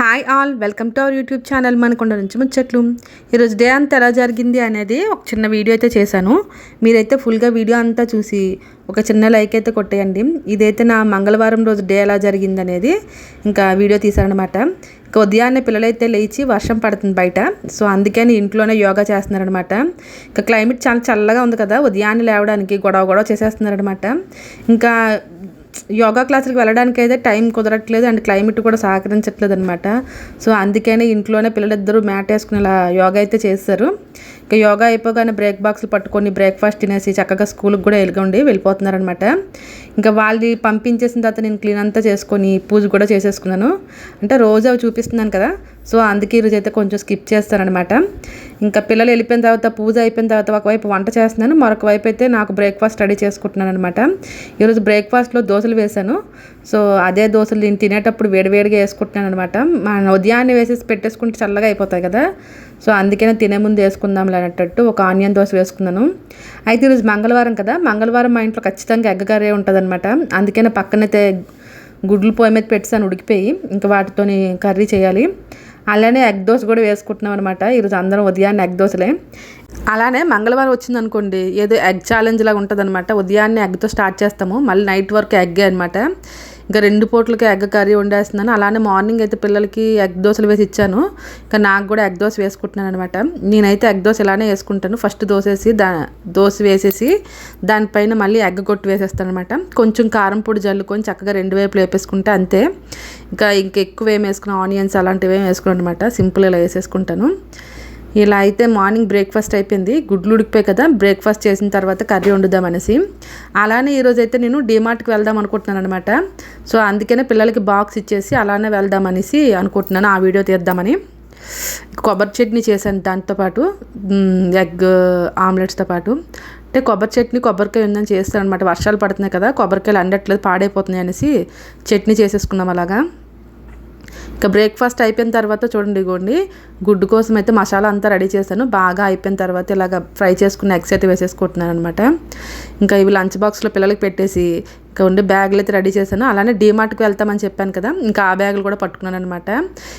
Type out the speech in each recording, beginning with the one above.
Hi all welcome to our YouTube channel Manakonda నుంచి ముచ్చట్లు ఈరోజు డే అంతా ఎలా జరిగింది అనేది ఒక చిన్న వీడియో అయితే చేశాను. మీరైతే ఫుల్గా వీడియో అంతా చూసి ఒక చిన్న లైక్ అయితే కొట్టేయండి. ఇదైతే నా మంగళవారం రోజు డే ఎలా జరిగింది అనేది ఇంకా వీడియో తీశారనమాట ఇంకా ఉదయాన్నే పిల్లలైతే లేచి వర్షం పడుతుంది బయట. సో అందుకని ఇంట్లోనే యోగా చేస్తున్నారనమాట ఇంకా క్లైమేట్ చాలా చల్లగా ఉంది కదా ఉదయాన్నే లేవడానికి గొడవ గొడవ చేసేస్తున్నారనమాట ఇంకా యోగా క్లాసులకు వెళ్ళడానికి అయితే టైం కుదరట్లేదు అండ్ క్లైమేట్ కూడా సహకరించట్లేదు అనమాట సో అందుకనే ఇంట్లోనే పిల్లలిద్దరూ మ్యాట్ వేసుకుని ఇలా యోగా అయితే చేస్తారు. ఇంకా యోగా అయిపోగానే బ్రేక్ బాక్స్లు పట్టుకొని బ్రేక్ఫాస్ట్ తినేసి చక్కగా స్కూల్కి కూడా వెళ్ళగండి వెళ్ళిపోతున్నారనమాట ఇంకా వాళ్ళని పంపించేసిన తర్వాత నేను క్లీన్ అంతా చేసుకొని పూజ కూడా చేసేసుకున్నాను. అంటే రోజు అవి చూపిస్తున్నాను కదా సో అందుకే ఈరోజు అయితే కొంచెం స్కిప్ చేస్తానమాట ఇంకా పిల్లలు వెళ్ళిపోయిన తర్వాత పూజ అయిపోయిన తర్వాత ఒకవైపు వంట చేస్తున్నాను. మరొక వైపు అయితే నాకు బ్రేక్ఫాస్ట్ రెడీ చేసుకుంటున్నాను అనమాట ఈరోజు బ్రేక్ఫాస్ట్లో దోశలు వేశాను. సో అదే దోశలు నేను తినేటప్పుడు వేడివేడిగా వేసుకుంటున్నాను అనమాట మన ఉదయాన్నే వేసేసి పెట్టేసుకుంటే చల్లగా అయిపోతాయి కదా. సో అందుకనే తినే ముందు వేసుకుందాం అన్నట్టు ఒక ఆనియన్ దోశ వేసుకున్నాను. అయితే ఈరోజు మంగళవారం కదా. మంగళవారం మా ఇంట్లో ఖచ్చితంగా ఎగ్గ కర్రీ ఉంటుందన్నమాట. అందుకనే పక్కనైతే గుడ్లు పొయ్యి మీద పెట్టాను ఉడికిపోయి. ఇంకా వాటితోని కర్రీ చేయాలి. అలానే ఎగ్ దోశ కూడా వేసుకుంటున్నాం అనమాట ఈరోజు అందరం ఉదయాన్నే ఎగ్ దోశలే. అలానే మంగళవారం వచ్చింది అనుకోండి ఏదో ఎగ్ ఛాలెంజ్ లాగా ఉంటుంది అనమాట ఉదయాన్నే ఎగ్తో స్టార్ట్ చేస్తాము. మళ్ళీ నైట్ వరకు ఎగ్గే అనమాట ఇంకా రెండు పూటలకి ఎగ్ కర్రీ వండేస్తున్నాను. అలానే మార్నింగ్ అయితే పిల్లలకి ఎగ్ దోశలు వేసి ఇచ్చాను. ఇంకా నాకు కూడా ఎగ్ దోశ వేసుకుంటున్నాను అనమాట నేనైతే ఎగ్ దోశ ఇలానే వేసుకుంటాను. ఫస్ట్ దోశ వేసి దా దోశ వేసేసి దానిపైన మళ్ళీ ఎగ్ కొట్టి వేసేస్తాను అనమాట కొంచెం కారం పొడి జల్లుకొని చక్కగా రెండు వైపులు వేపేసుకుంటే అంతే. ఇంకా ఇంకెక్కువ ఏం వేసుకున్న ఆనియన్స్ అలాంటివి ఏం వేసుకున్నాను అనమాట సింపుల్ ఇలా వేసేసుకుంటాను. ఇలా అయితే మార్నింగ్ బ్రేక్ఫాస్ట్ అయిపోయింది. గుడ్లు ఉడికిపోయి కదా బ్రేక్ఫాస్ట్ చేసిన తర్వాత కర్రీ వండుదాం అనేసి. అలానే ఈరోజు అయితే నేను డిమార్ట్కి వెళ్దాం అనుకుంటున్నాను అనమాట సో అందుకనే పిల్లలకి బాక్స్ ఇచ్చేసి అలానే వెళ్దాం అనేసి అనుకుంటున్నాను. ఆ వీడియో తీద్దామని. కొబ్బరి చట్నీ చేశాను దాంతోపాటు ఎగ్ ఆమ్లెట్స్తో పాటు. అంటే కొబ్బరి చట్నీ కొబ్బరికాయ ఉందని చేస్తాను అనమాట వర్షాలు పడుతున్నాయి కదా కొబ్బరికాయలు అండట్లేదు పాడైపోతున్నాయి అనేసి చట్నీ చేసేసుకున్నాం అలాగా. ఇంకా బ్రేక్ఫాస్ట్ అయిపోయిన తర్వాత చూడండి ఇగోండి గుడ్డు కోసం అయితే మసాలా అంతా రెడీ చేశాను. బాగా అయిపోయిన తర్వాత ఇలాగ ఫ్రై చేసుకున్న ఎగ్స్ అయితే వేసేసుకుంటున్నాను అనమాట ఇంకా ఇవి లంచ్ బాక్స్లో పిల్లలకి పెట్టేసి ఇంకా ఉండే బ్యాగులు అయితే రెడీ చేశాను. అలానే డీమార్ట్కి వెళ్తామని చెప్పాను కదా ఇంకా ఆ బ్యాగులు కూడా పట్టుకున్నాను అనమాట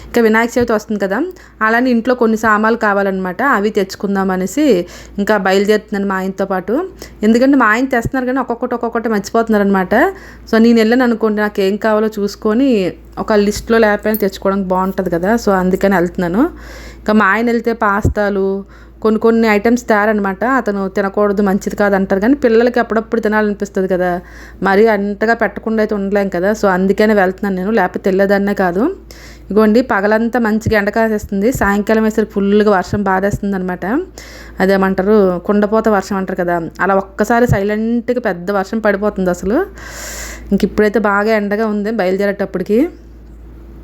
ఇంకా వినాయక చవితి వస్తుంది కదా అలానే ఇంట్లో కొన్ని సామాన్లు కావాలన్నమాట అవి తెచ్చుకుందాం అనేసి ఇంకా బయలుదేరుతున్నాను మా ఆయనతో పాటు. ఎందుకంటే మా ఆయన తెస్తున్నారు కానీ ఒక్కొక్కటి ఒక్కొక్కటి మర్చిపోతున్నారు అనమాట సో నేను వెళ్ళాను అనుకోండి నాకు ఏం కావాలో చూసుకొని ఒక లిస్ట్లో లేకపోయినా తెచ్చుకోవడానికి బాగుంటుంది కదా సో అందుకని వెళ్తున్నాను. ఇంకా మా ఆయన వెళ్తే పాస్తాలు కొన్ని కొన్ని ఐటమ్స్ తయారనమాట అతను తినకూడదు మంచిది కాదు అంటారు. కానీ పిల్లలకి అప్పుడప్పుడు తినాలనిపిస్తుంది కదా. మరి అంతగా పెట్టకుండా అయితే ఉండలేం కదా. సో అందుకనే వెళ్తున్నాను నేను. లేకపోతే వెళ్ళేదాన్నే కాదు. ఇగోండి పగలంతా మంచిగా ఎండ కాసేస్తుంది. సాయంకాలం వేసరికి ఫుల్గా వర్షం బాధేస్తుంది అనమాట అదేమంటారు? కుండపోత వర్షం అంటారు కదా. అలా ఒక్కసారి సైలెంట్గా పెద్ద వర్షం పడిపోతుంది అసలు. ఇంక ఇప్పుడైతే బాగా ఎండగా ఉంది. బయలుదేరేటప్పటికి.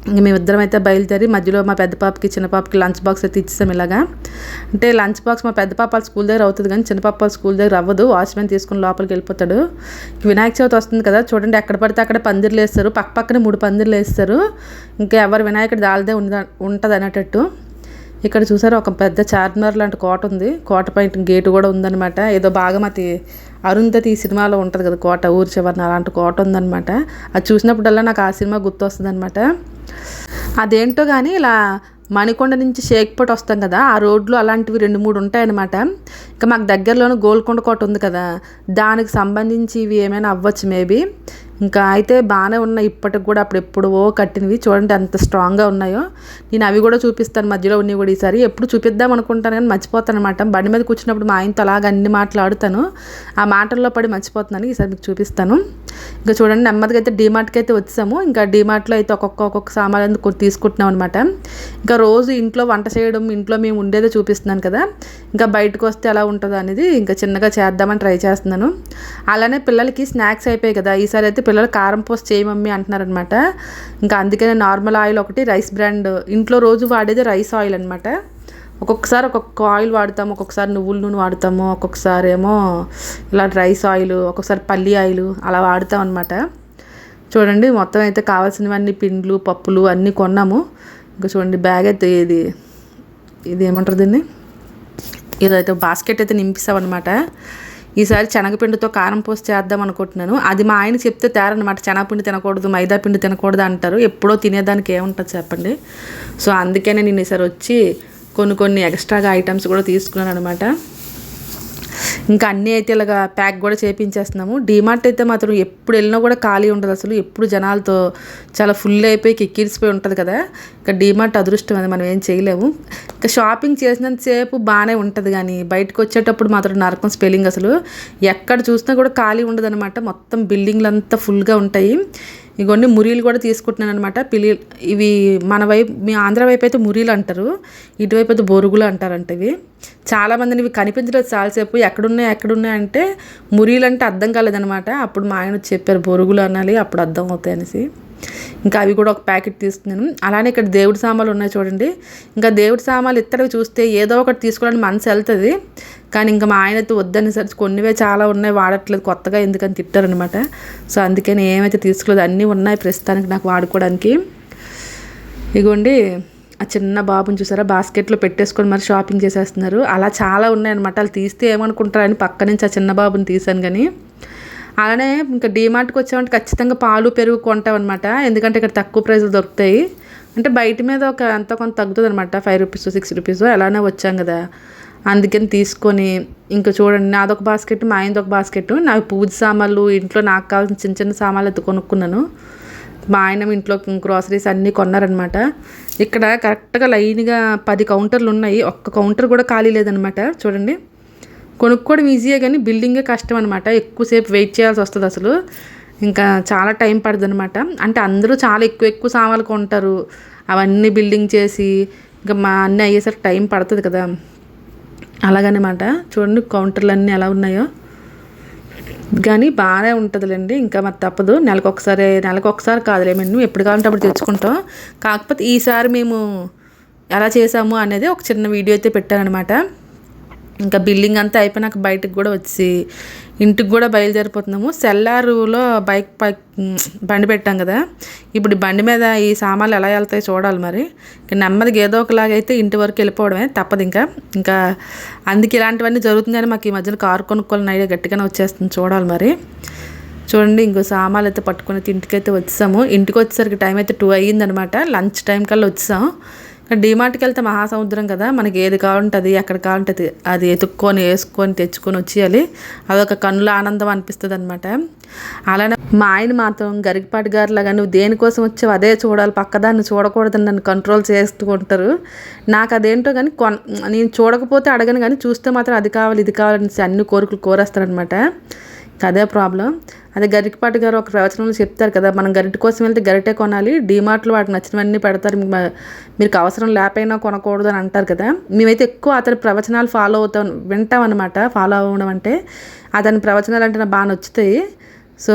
ఇంక మేమిద్దరం అయితే బయలుదేరి మధ్యలో మా పెద్ద పాపకి చిన్న పాపకి లంచ్ బాక్స్ అయితే ఇచ్చేసాం ఇలాగా. అంటే లంచ్ బాక్స్ మా పెద్ద పాప స్కూల్ దగ్గర అవుతుంది కానీ చిన్న పాప స్కూల్ దగ్గర అవ్వదు. వాచ్మెన్ తీసుకుని లోపలికి వెళ్ళిపోతాడు. వినాయక చవితి వస్తుంది కదా చూడండి ఎక్కడ పడితే అక్కడ పందిర్లు వేస్తారు. పక్క పక్కనే మూడు పందిర్లు వేస్తారు. ఇంకా ఎవరు వినాయకుడు దాల్దే ఉంటుంది అనేటట్టు. ఇక్కడ చూసారు ఒక పెద్ద చార్మినార్ లాంటి కోట ఉంది. కోట పైన గేటు కూడా ఉందన్నమాట. ఏదో బాగమతి అరుంధతి సినిమాలో ఉంటుంది కదా కోట ఊరి చివరిన అలాంటి కోట ఉందన్నమాట. అది చూసినప్పుడల్లా నాకు ఆ సినిమా గుర్తొస్తుంది అనమాట అదేంటో కానీ ఇలా మణికొండ నుంచి షేక్పట్ వస్తాం కదా ఆ రోడ్లు అలాంటివి రెండు మూడు ఉంటాయన్నమాట. ఇంకా మాకు దగ్గరలోనే గోల్కొండ కోట ఉంది కదా దానికి సంబంధించి ఇవి ఏమైనా అవ్వచ్చు మేబీ. ఇంకా అయితే బాగానే ఉన్నాయి. ఇప్పటికి కూడా అప్పుడు ఎప్పుడో కట్టినవి. చూడండి ఎంత స్ట్రాంగ్గా ఉన్నాయో. నేను అవి కూడా చూపిస్తాను. మధ్యలో ఉన్నవి కూడా ఈసారి. ఎప్పుడు చూపిద్దాం అనుకుంటాను కానీ మర్చిపోతాను అనమాట బండి మీద కూర్చున్నప్పుడు మా ఆయనతో అలాగ అన్ని మాటలు ఆడుతాను ఆ మాటల్లో పడి మర్చిపోతున్నాను. ఈసారి మీకు చూపిస్తాను. ఇంకా చూడండి నెమ్మదిగా అయితే డీమార్ట్కి అయితే వచ్చాము. ఇంకా డీమార్ట్లో అయితే ఒక్కొక్క ఒక్కొక్క సామాన్లు తీసుకుంటున్నాం అనమాట ఇంకా రోజు ఇంట్లో వంట చేయడం ఇంట్లో మేము ఉండేదే చూపిస్తున్నాను కదా. ఇంకా బయటకు వస్తే ఎలా ఉంటుందో అనేది ఇంకా చిన్నగా చేద్దామని ట్రై చేస్తున్నాను. అలానే పిల్లలకి స్నాక్స్ అయిపోయాయి కదా. ఈసారి అయితే పిల్లలు కారం పోసి చేయి మమ్మీ అంటున్నారనమాట. ఇంకా అందుకనే నార్మల్ ఆయిల్ ఒకటి రైస్ బ్రాండ్. ఇంట్లో రోజు వాడేది రైస్ ఆయిల్ అనమాట. ఒక్కొక్కసారి ఒక్కొక్క ఆయిల్ వాడతాము ఒక్కొక్కసారి నువ్వుల నూనె వాడతాము ఒక్కొక్కసారి ఏమో ఇలాంటి రైస్ ఆయిల్ ఒక్కొక్కసారి పల్లి ఆయిల్ అలా వాడతాం అనమాట. చూడండి మొత్తం అయితే కావాల్సినవన్నీ పిండ్లు పప్పులు అన్నీ కొన్నాము. ఇంకా చూడండి బ్యాగ్ అయితే ఇది ఇది ఏమంటారు దీన్ని? ఇదైతే బాస్కెట్ అయితే నింపిస్తామన్నమాట. ఈసారి శనగపిండితో కారం పోసి చేద్దాం అనుకుంటున్నాను. అది మా ఆయన చెప్తే తేరనమాట. శనగపిండి తినకూడదు మైదా పిండి తినకూడదు అంటారు. ఎప్పుడో తినేదానికి ఏముంటుంది చెప్పండి. సో అందుకనే నేను ఈసారి వచ్చి కొన్ని కొన్ని ఎక్స్ట్రాగా ఐటమ్స్ కూడా తీసుకున్నాను అనమాట ఇంకా అన్నీ అయితే ఇలాగా ప్యాక్ కూడా చేపించేస్తున్నాము. డీమార్ట్ అయితే మాత్రం ఎప్పుడు వెళ్ళినా కూడా ఖాళీ ఉండదు అసలు. ఎప్పుడు జనాలతో చాలా ఫుల్ అయిపోయి కిక్కిరిసిపోయి ఉంటుంది కదా. ఇంకా డీమార్ట్ అదృష్టం అది మనం ఏం చేయలేము. ఇంకా షాపింగ్ చేసినంతసేపు బాగానే ఉంటుంది కానీ బయటకు వచ్చేటప్పుడు మాత్రం నరకం స్పెల్లింగ్ అసలు. ఎక్కడ చూసినా కూడా ఖాళీ ఉండదు అనమాట మొత్తం బిల్డింగ్లు అంతా ఫుల్గా ఉంటాయి. ఇగోండి మురీలు కూడా తీసుకుంటున్నాను అనమాట పిలి ఇవి మన వైపు మీ ఆంధ్ర వైపు అయితే మురీలు అంటారు. ఇటువైపు అయితే బొరుగులు అంటారంట ఇవి. చాలామందిని ఇవి కనిపించలేదు చాలాసేపు. ఎక్కడున్నాయి ఎక్కడున్నాయి అంటే మురీలు అంటే అర్థం కాలేదనమాట అప్పుడు మా ఆయన వచ్చి చెప్పారు బొరుగులు అనాలి అప్పుడు అర్థం అవుతాయి అనేసి. ఇంకా అవి కూడా ఒక ప్యాకెట్ తీసుకున్నాను. అలానే ఇక్కడ దేవుడి సామాన్లు ఉన్నాయి చూడండి. ఇంకా దేవుడి సామాన్లు ఇత్తడివి చూస్తే ఏదో ఒకటి తీసుకోవడానికి మనసు వెళ్తుంది. కానీ ఇంకా మా ఆయనతో వద్దని సరి కొన్నివే చాలా ఉన్నాయి వాడట్లేదు కొత్తగా ఎందుకని తిట్టారనమాట సో అందుకని ఏమైతే తీసుకోలేదు అన్నీ ఉన్నాయి ప్రస్తుతానికి నాకు వాడుకోవడానికి. ఇగోండి ఆ చిన్న బాబుని చూసారా? బాస్కెట్లో పెట్టేసుకొని మరి షాపింగ్ చేసేస్తున్నారు. అలా చాలా ఉన్నాయన్నమాట. వాళ్ళు తీస్తే ఏమనుకుంటారని పక్క నుంచి ఆ చిన్న బాబుని తీసాను కానీ. అలానే ఇంకా డీమార్ట్కి వచ్చామంటే ఖచ్చితంగా పాలు పెరుగు కొంటామన్నమాట. ఎందుకంటే ఇక్కడ తక్కువ ప్రైస్లు దొరుకుతాయి. అంటే బయట మీద ఒక ఎంత కొంత తగ్గుతుంది అనమాట ఫైవ్ రూపీస్ సిక్స్ రూపీస్ అలానే వచ్చాం కదా. అందుకని తీసుకొని ఇంకా చూడండి నాదొక బాస్కెట్ మా ఆయనది ఒక బాస్కెట్. నాకు పూజ సామాన్లు ఇంట్లో నాకు కావాల్సిన చిన్న చిన్న సామాన్లు అయితే కొనుక్కున్నాను. మా ఆయన ఇంట్లో గ్రాసరీస్ అన్నీ కొన్నారనమాట ఇక్కడ కరెక్ట్గా లైన్గా పది కౌంటర్లు ఉన్నాయి. ఒక్క కౌంటర్ కూడా ఖాళీ లేదనమాట చూడండి. కొనుక్కోవడం ఈజీయే కానీ బిల్డింగే కష్టం అనమాట ఎక్కువసేపు వెయిట్ చేయాల్సి వస్తుంది అసలు. ఇంకా చాలా టైం పడుతుంది అనమాట అంటే అందరూ చాలా ఎక్కువ ఎక్కువ సామాన్లు కొంటారు. అవన్నీ బిల్డింగ్ చేసి ఇంకా మా అన్నీ అయ్యేసరికి టైం పడుతుంది కదా. అలాగనమాట. చూడండి కౌంటర్లు అన్నీ ఎలా ఉన్నాయో. కానీ బాగానే ఉంటుందిలేండి. ఇంకా మరి తప్పదు. నెలకు ఒకసారి నెలకు ఒకసారి కాదులే. మేము ఎప్పుడు కావాలంటే అప్పుడు తెచ్చుకుంటాం. కాకపోతే ఈసారి మేము ఎలా చేసాము అనేది ఒక చిన్న వీడియో అయితే పెట్టానమాట ఇంకా బిల్డింగ్ అంతా అయిపోయినాక బయటకు కూడా వచ్చి ఇంటికి కూడా బయలుదేరిపోతున్నాము. సెల్లారులో బైక్ పైక్ బండి పెట్టాం కదా. ఇప్పుడు బండి మీద ఈ సామాన్లు ఎలా వెళ్తాయి చూడాలి మరి. ఇంకా నెమ్మదిగా ఏదో ఒకలాగా అయితే ఇంటి వరకు వెళ్ళిపోవడమే తప్పదు ఇంకా. ఇంకా అందుకే ఇలాంటివన్నీ జరుగుతుందని మాకు ఈ మధ్యన కారు కొనుక్కోవాలని ఐడియా గట్టిగానే వచ్చేస్తుంది చూడాలి మరి. చూడండి ఇంకో సామాన్లు అయితే పట్టుకుని ఇంటికైతే వచ్చాము. ఇంటికి వచ్చేసరికి టైం అయితే టూ అయ్యిందనమాట. లంచ్ టైం కల్లా వచ్చాం. డిమార్ట్కి వెళ్తే మహాసముద్రం కదా మనకి ఏది కావాలంటుంది ఎక్కడ కావాలంటే అది ఎతుక్కొని వేసుకొని తెచ్చుకొని వచ్చేయాలి. అదొక కన్నుల ఆనందం అనిపిస్తుంది అనమాట అలానే మా ఆయన మాత్రం గరికపాటి గారిలాగా నువ్వు దేనికోసం వచ్చావు? అదే చూడాలి పక్కదాన్ని చూడకూడదని నన్ను కంట్రోల్ చేస్తూ ఉంటారు. నాకు అదేంటో కానీ కొన్ నేను చూడకపోతే అడగను కానీ చూస్తే మాత్రం అది కావాలి ఇది కావాలని అన్ని కోరికలు కోరేస్తారనమాట అదే ప్రాబ్లం. అదే గరికపాటి గారు ఒక ప్రవచనంలో చెప్తారు కదా మనం గరిట కోసం వెళ్తే గరిటే కొనాలి డీమార్ట్లో వాటికి నచ్చినవన్నీ పెడతారు మీకు అవసరం లేపైనా కొనకూడదు అని అంటారు కదా. మేమైతే ఎక్కువ అతని ప్రవచనాలు ఫాలో అవుతాం వింటాం అనమాట ఫాలో అవ్వడం అంటే. అతని ప్రవచనాలు అంటే నాకు బాగా నచ్చుతాయి. సో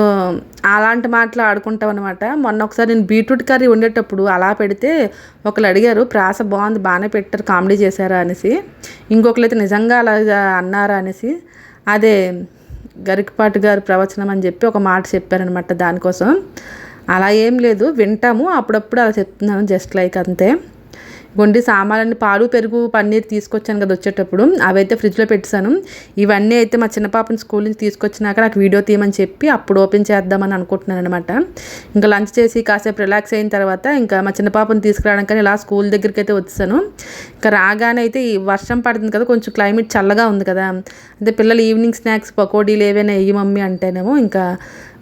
అలాంటి మాటలు ఆడుకుంటాం అనమాట మొన్న ఒకసారి నేను బీట్రూట్ కర్రీ వండేటప్పుడు అలా పెడితే ఒకరు అడిగారు ప్రాస బాగుంది బాగానే పెట్టారు కామెడీ చేశారా? అనేసి. ఇంకొకరు అయితే నిజంగా అలా అన్నారా అనేసి. అదే గరికపాటి గారు ప్రవచనం అని చెప్పి ఒక మాట చెప్పారనమాట దానికోసం. అలా ఏం లేదు వింటాము అప్పుడప్పుడు అలా చెప్తున్నాను జస్ట్ లైక్ అంతే. గుండి సామాన్లన్నీ పాలు పెరుగు పన్నీర్ తీసుకొచ్చాను కదా వచ్చేటప్పుడు. అవైతే ఫ్రిడ్జ్లో పెట్టాను ఇవన్నీ అయితే మా చిన్న పాపని స్కూల్ నుంచి తీసుకొచ్చినాక నాకు వీడియో తీయమని చెప్పి అప్పుడు ఓపెన్ చేద్దామని అనుకుంటున్నాను అనమాట ఇంకా లంచ్ చేసి కాసేపు రిలాక్స్ అయిన తర్వాత ఇంకా మా చిన్న పాపని తీసుకురావడానికి ఇలా స్కూల్ దగ్గరికి అయితే వచ్చాను ఇంకా రాగానే అయితే ఈ వర్షం పడుతుంది కదా కొంచెం క్లైమేట్ చల్లగా ఉంది కదా. అంటే పిల్లలు ఈవినింగ్ స్నాక్స్ పకోడీలు ఏవైనా వెయ్యి మమ్మీ అంటేనేమో ఇంకా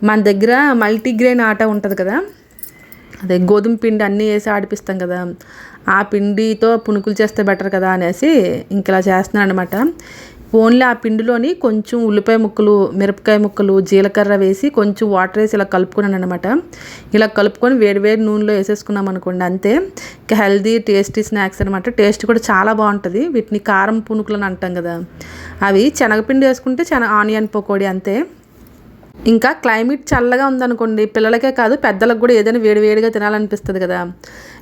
మన దగ్గర మల్టీగ్రెయిన్ ఆట ఉంటుంది కదా. అదే గోధుమ పిండి అన్నీ వేసి ఆడిపిస్తాం కదా. ఆ పిండితో పునుకులు చేస్తే బెటర్ కదా అనేసి ఇంకలా చేస్తున్నాను అనమాట ఓన్లీ ఆ పిండిలోని కొంచెం ఉల్లిపాయ ముక్కలు మిరపకాయ ముక్కలు జీలకర్ర వేసి కొంచెం వాటర్ వేసి ఇలా కలుపుకున్నాను అనమాట ఇలా కలుపుకొని వేడి వేడి నూనెలో వేసేసుకున్నాం అనుకోండి అంతే. ఇంకా హెల్దీ టేస్టీ స్నాక్స్ అనమాట టేస్ట్ కూడా చాలా బాగుంటుంది. వీటిని కారం పునుకులు అని అంటాం కదా. అవి శనగపిండి వేసుకుంటే శన ఆనియన్ పకోడీ అంతే. ఇంకా క్లైమేట్ చల్లగా ఉందనుకోండి పిల్లలకే కాదు పెద్దలకు కూడా ఏదైనా వేడివేడిగా తినాలనిపిస్తుంది కదా.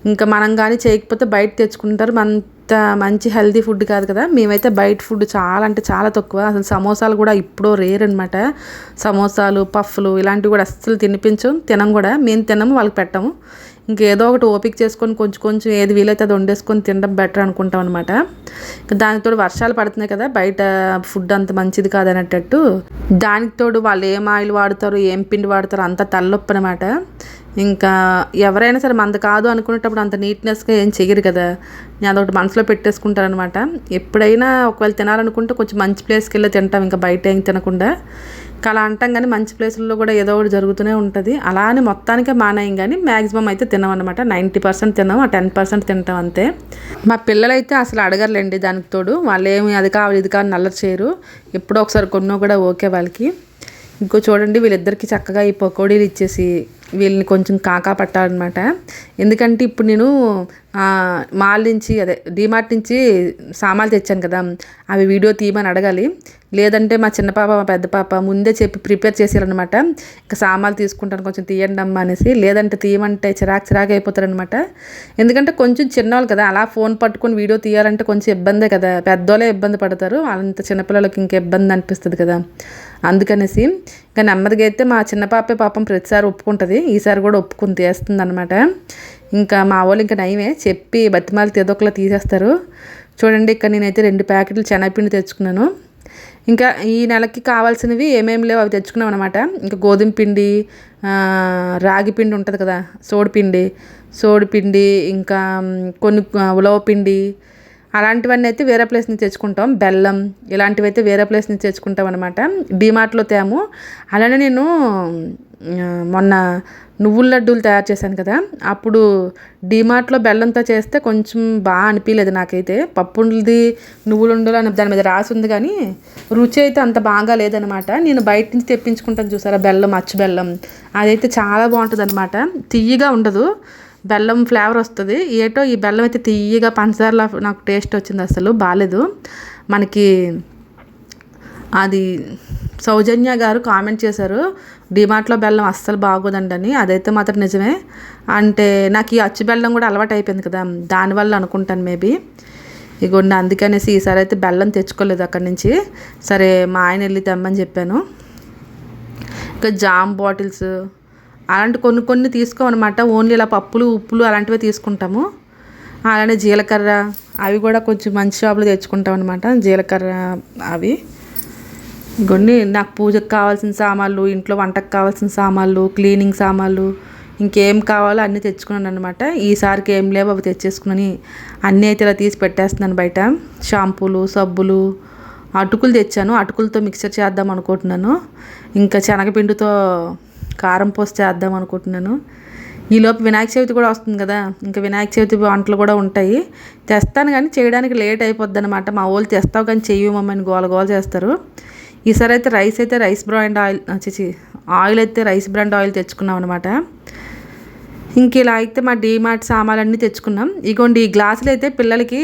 ఇంకా మనం కానీ చేయకపోతే బయట తెచ్చుకుంటారు అంత మంచి హెల్తీ ఫుడ్ కాదు కదా. మేమైతే బయట ఫుడ్ చాలా అంటే చాలా తక్కువ. అసలు సమోసాలు కూడా ఇప్పుడు రేర్ అనమాట సమోసాలు పఫ్లు ఇలాంటివి కూడా అస్సలు తినిపించం తినం కూడా. మేము తినము వాళ్ళకి పెట్టము. ఇంకేదో ఒకటి ఓపిక చేసుకొని కొంచెం కొంచెం ఏది వీలైతే అది వండేసుకొని తినడం బెటర్ అనుకుంటాం అనమాట దానికి తోడు వర్షాలు పడుతున్నాయి కదా బయట ఫుడ్ అంత మంచిది కాదనేటట్టు. దానికి తోడు వాళ్ళు ఏం ఆయిల్ వాడతారు ఏం పిండి వాడతారు అంత తలనొప్పి అనమాట ఇంకా ఎవరైనా సరే మంద కాదు అనుకునేటప్పుడు అంత నీట్నెస్గా ఏం చెయ్యరు కదా. నేను అదొకటి మనసులో పెట్టేసుకుంటారనమాట ఎప్పుడైనా ఒకవేళ తినాలనుకుంటే కొంచెం మంచి ప్లేస్కి వెళ్ళి తింటాం ఇంకా బయట ఏం తినకుండా. అలా అంటాం కానీ మంచి ప్లేసుల్లో కూడా ఏదో ఒకటి జరుగుతూనే ఉంటుంది. అలా అని మొత్తానికే మానేయం కానీ మ్యాక్సిమం అయితే తినాం అనమాట నైంటీ పర్సెంట్ తిన్నాం ఆ టెన్ పర్సెంట్ తింటాం అంతే. మా పిల్లలైతే అసలు అడగర్లేండి దానికి తోడు. వాళ్ళు ఏమి అది కావాలి ఇది కావాలి నల్లరి చేయరు. ఎప్పుడో ఒకసారి కొన్నో కూడా ఓకే వాళ్ళకి. ఇంకో చూడండి వీళ్ళిద్దరికి చక్కగా ఈ పకోడీలు ఇచ్చేసి వీళ్ళని కొంచెం కాకా పట్టాలన్నమాట. ఎందుకంటే ఇప్పుడు నేను మాల్ నుంచి అదే డిమార్ట్ నుంచి సామాన్లు తెచ్చాను కదా అవి వీడియో తీయమని అడగాలి. లేదంటే మా చిన్న పాప మా పెద్ద పాప ముందే చెప్పి ప్రిపేర్ చేసారనమాట ఇంకా సామాన్లు తీసుకుంటాను కొంచెం తీయండి అమ్మా అనేసి లేదంటే తీయమంటే చిరాకు చిరాకు అయిపోతారనమాట ఎందుకంటే కొంచెం చిన్నవాళ్ళు కదా అలా ఫోన్ పట్టుకొని వీడియో తీయాలంటే కొంచెం ఇబ్బందే కదా. పెద్దోళ్ళే ఇబ్బంది పడతారు వాళ్ళంత చిన్నపిల్లలకి ఇంకా ఇబ్బంది అనిపిస్తుంది కదా. అందుకనేసి ఇంకా నెమ్మదిగా అయితే మా చిన్న పాపే పాపం ప్రతిసారి ఒప్పుకుంటుంది ఈసారి కూడా ఒప్పుకుని తీస్తుంది అనమాట ఇంకా మా వాళ్ళు ఇంకా నయమే చెప్పి బతిమాలి తీదొకలా తీసేస్తారు. చూడండి ఇక్కడ నేనైతే రెండు ప్యాకెట్లు శనగపిండి తెచ్చుకున్నాను. ఇంకా ఈ నెలకి కావాల్సినవి ఏమేమి లేవు అవి తెచ్చుకున్నాం అనమాట ఇంకా గోధుమ పిండి రాగి పిండి ఉంటుంది కదా సోడిపిండి సోడిపిండి ఇంకా కొన్ని ఉలవ పిండి అలాంటివన్నీ అయితే వేరే ప్లేస్ నుంచి తెచ్చుకుంటాం. బెల్లం ఇలాంటివి అయితే వేరే ప్లేస్ నుంచి తెచ్చుకుంటాం అనమాట డిమార్ట్లో తేము. అలానే నేను మొన్న నువ్వుల లడ్డూలు తయారు చేశాను కదా అప్పుడు డిమార్ట్లో బెల్లంతో చేస్తే కొంచెం బాగా అనిపించలేదు నాకైతే. పప్పుండది నువ్వులుండలు అని దాని మీద రాసి ఉంది కానీ రుచి అయితే అంత బాగా లేదనమాట నేను బయట నుంచి తెప్పించుకుంటాను చూసారా బెల్లం అచ్చు బెల్లం. అదైతే చాలా బాగుంటుంది అనమాట తియ్యగా ఉండదు బెల్లం ఫ్లేవర్ వస్తుంది. ఏటో ఈ బెల్లం అయితే తియ్యగా పంచదారలా నాకు టేస్ట్ వచ్చింది అసలు బాగాలేదు మనకి అది సౌజన్య గారు కామెంట్ చేశారు డిమార్ట్లో బెల్లం అస్సలు బాగోదండి అని. అదైతే మాత్రం నిజమే. అంటే నాకు ఈ అచ్చు బెల్లం కూడా అలవాటు అయిపోయింది కదా దానివల్ల అనుకుంటాను మేబీ ఇగోండి అందుకనేసి ఈసారి అయితే బెల్లం తెచ్చుకోలేదు అక్కడి నుంచి. సరే మా ఆయన వెళ్ళి తెమ్మని చెప్పాను. ఇంకా జామ్ బాటిల్స్ అలాంటి కొన్ని కొన్ని తీసుకోమన్నమాట. ఓన్లీ ఇలా పప్పులు ఉప్పులు అలాంటివే తీసుకుంటాము. అలానే జీలకర్ర అవి కూడా కొంచెం మంచి షాపులో తెచ్చుకుంటాం అనమాట జీలకర్ర అవి. ఇంకొన్ని నాకు పూజకు కావాల్సిన సామాన్లు ఇంట్లో వంటకు కావాల్సిన సామాన్లు క్లీనింగ్ సామాన్లు ఇంకేం కావాలో అన్నీ తెచ్చుకున్నాను అనమాట ఈసారికి ఏం లేవు అవి తెచ్చేసుకుని అన్నీ అయితే ఇలా తీసి పెట్టేస్తున్నాను బయట. షాంపూలు సబ్బులు అటుకులు తెచ్చాను. అటుకులతో మిక్సర్ చేద్దాం అనుకుంటున్నాను. ఇంకా శనగపిండితో కారం పోసి చేద్దాం అనుకుంటున్నాను. ఈలోపు వినాయక చవితి కూడా వస్తుంది కదా. ఇంకా వినాయక చవితి వంటలు కూడా ఉంటాయి. తెస్తాను కానీ చేయడానికి లేట్ అయిపోద్ది అనమాట మా వాళ్ళు తెస్తావు కానీ చెయ్యి గోల గోల చేస్తారు. ఈసారి అయితే రైస్ అయితే రైస్ బ్రాండ్ ఆయిల్ చిచి ఆయిల్ అయితే రైస్ బ్రాండ్ ఆయిల్ తెచ్చుకున్నాం అనమాట ఇంక ఇలా అయితే మా డీమార్ట్ సామాన్లన్నీ తెచ్చుకున్నాం. ఇగోండి ఈ గ్లాసులు అయితే పిల్లలకి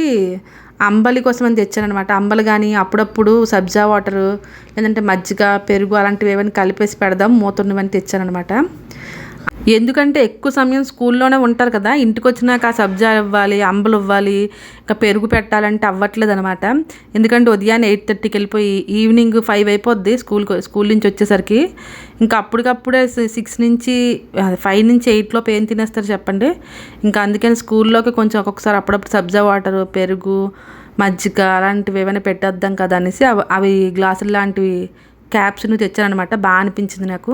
అంబలి కోసం అని తెచ్చానమాట అంబలి కానీ అప్పుడప్పుడు సబ్జా వాటర్ లేదంటే మజ్జిగ పెరుగు అలాంటివి ఏమైనా కలిపేసి పెడదాం మూతున్నవని తెచ్చానమాట ఎందుకంటే ఎక్కువ సమయం స్కూల్లోనే ఉంటారు కదా. ఇంటికి వచ్చినాక ఆ సబ్జా ఇవ్వాలి అంబలు ఇవ్వాలి ఇంకా పెరుగు పెట్టాలంటే అవ్వట్లేదు అనమాట ఎందుకంటే ఉదయాన్నే ఎయిట్ థర్టీకి వెళ్ళిపోయి ఈవినింగ్ ఫైవ్ అయిపోద్ది స్కూల్ స్కూల్ నుంచి వచ్చేసరికి. ఇంకా అప్పటికప్పుడే సిక్స్ నుంచి ఫైవ్ నుంచి ఎయిట్లో ఏం తినేస్తారు చెప్పండి. ఇంకా అందుకని స్కూల్లోకి కొంచెం ఒక్కొక్కసారి అప్పుడప్పుడు సబ్జా వాటర్ పెరుగు మజ్జిగ అలాంటివి ఏమైనా పెట్టేద్దాం కదా అనేసి అవి అవి గ్లాసులు లాంటివి క్యాప్స్ను తెచ్చానమాట బాగా అనిపించింది నాకు.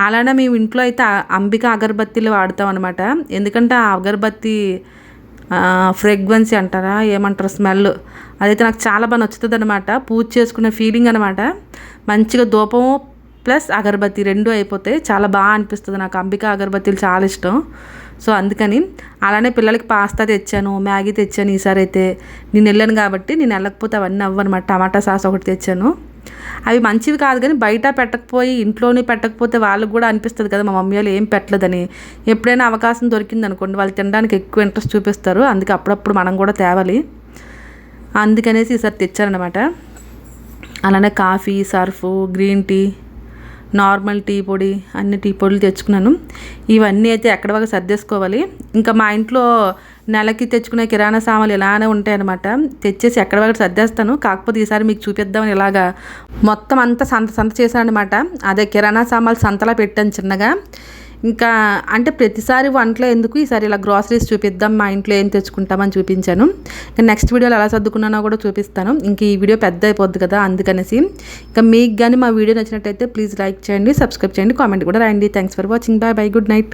అలానే మేము ఇంట్లో అయితే అంబిక అగరబత్తీలు వాడతాం అనమాట ఎందుకంటే ఆ అగరబత్తి ఫ్రెగ్వెన్సీ అంటారా ఏమంటారు స్మెల్ అదైతే నాకు చాలా బాగా నచ్చుతుంది అనమాట పూజ చేసుకునే ఫీలింగ్ అనమాట మంచిగా దూపం ప్లస్ అగరబత్తి రెండు అయిపోతాయి చాలా బాగా అనిపిస్తుంది నాకు. అంబిక అగరబత్తీలు చాలా ఇష్టం. సో అందుకని అలానే పిల్లలకి పాస్తా తెచ్చాను మ్యాగీ తెచ్చాను ఈసారి అయితే. నేను వెళ్ళాను కాబట్టి నేను వెళ్ళకపోతే అవన్నీ అవ్వనమాట టమాటా సాస్ ఒకటి తెచ్చాను. అవి మంచివి కాదు కానీ బయట పెట్టకపోయి ఇంట్లోనే పెట్టకపోతే వాళ్ళకి కూడా అనిపిస్తుంది కదా మా మమ్మీ వాళ్ళు ఏం పెట్టలేదని. ఎప్పుడైనా అవకాశం దొరికింది అనుకోండి వాళ్ళు తినడానికి ఎక్కువ ఇంట్రెస్ట్ చూపిస్తారు. అందుకే అప్పుడప్పుడు మనం కూడా తేవాలి. అందుకనేసి ఈసారి తెచ్చారనమాట అలానే coffee Surf green tea normal tea పొడి అన్ని టీ పొడులు తెచ్చుకున్నాను. ఇవన్నీ అయితే ఎక్కడ వరకు సర్దేసుకోవాలి? ఇంకా మా ఇంట్లో నెలకి తెచ్చుకునే కిరాణా సామాన్లు ఇలానే ఉంటాయన్నమాట. తెచ్చేసి ఎక్కడ వరకు సర్దేస్తాను? కాకపోతే ఈసారి మీకు చూపిద్దామని ఇలాగా మొత్తం అంతా సంత సంత చేశానమాట అదే కిరాణా సామాన్లు సంతలా పెట్టాను చిన్నగా. ఇంకా అంటే ప్రతిసారి వంటలో ఎందుకు ఈసారి ఇలా గ్రాసరీస్ చూపిద్దాం మా ఇంట్లో ఏం తెచ్చుకుంటామని చూపించాను. ఇంకా నెక్స్ట్ వీడియోలో ఎలా సర్దుకున్నానో కూడా చూపిస్తాను. ఇంక ఈ వీడియో పెద్ద అయిపోద్ది కదా అందుకనేసి. ఇంకా మీకు కానీ మా వీడియో నచ్చినట్టయితే ప్లీజ్ లైక్ చేయండి సబ్స్క్రైబ్ చేయండి కామెంట్ కూడా రాయండి. Thanks for watching bye bye good night